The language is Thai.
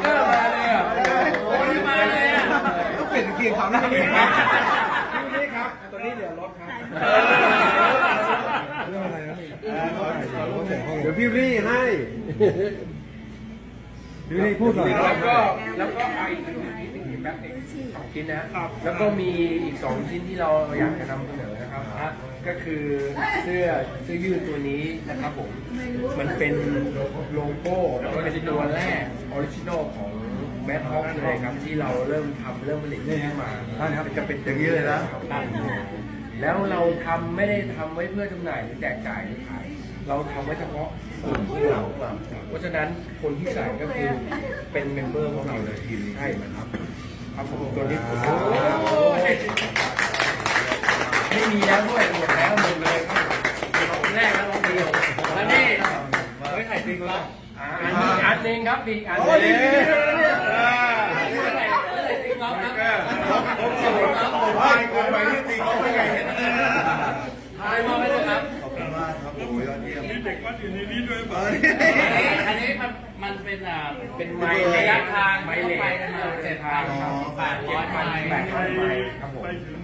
เกอร์มาเลยอะโอ้ยมาเลยอะต้องเปลี่ยนเกียร์ความน่าเกลียดนี่ครับตัวนี้เดี๋ยวรถครับเรื่องอะไรนะเดี๋ยวพี่รี่ให้พี่รี่พูดหน่อยแล้วก็แล้วก็ไอ้แป๊บนึงสองชิ้นนะแล้วก็มีอีกสองชิ้นที่เราอยากจะนำเสนอ ครับก็คือเสื้อเสื้อยืดตัวนี้นะครับผมมันเป็นโลโก้แล้วก็เป็นตัวแรกออริจินอลของแบทฮอกเลยครับที่เราเริ่มทำเริ่มผลิตขึ้นมาท่านครับจะเป็นอย่างนี้เลยนะครับแล้วเราทำไม่ได้ทำไว้เพื่อจำหน่ายหรือแจกจ่ายหรือขายเราทำไว้เฉพาะกลุ่มที่เราเพราะฉะนั้นคนที่ใส่ก็คือเป็นเมมเบอร์ของเราเลยทีมใช่ครับครับผมตัวนี้ผมไม่มีแล้ว ด้วยหมดแล้วหมดเลยครับแรกแล้วลองเดียวแล้วนี่ไว้ไข่ติ๊กแล้วอันนี้อันหนึ่งครับอีกอันหนึงติ๊กล็อกครับผมสรุปครับผมให้คนไปที่ตีเขาไม่ไงเห็นทายมาไว้เลยครับขอบคุณมากครับโอ้ยยอดเยี่ยมมีเด็กวัดอยู่ในนี้ด้วยป่ะอันนี้มันมันเป็นอ่าเป็นไม้ระยะทางไม้เหล็กไปกันมาเจ็ดพันอ๋อแปดร้อยไมล์แปดร้อยไมล์ครับผม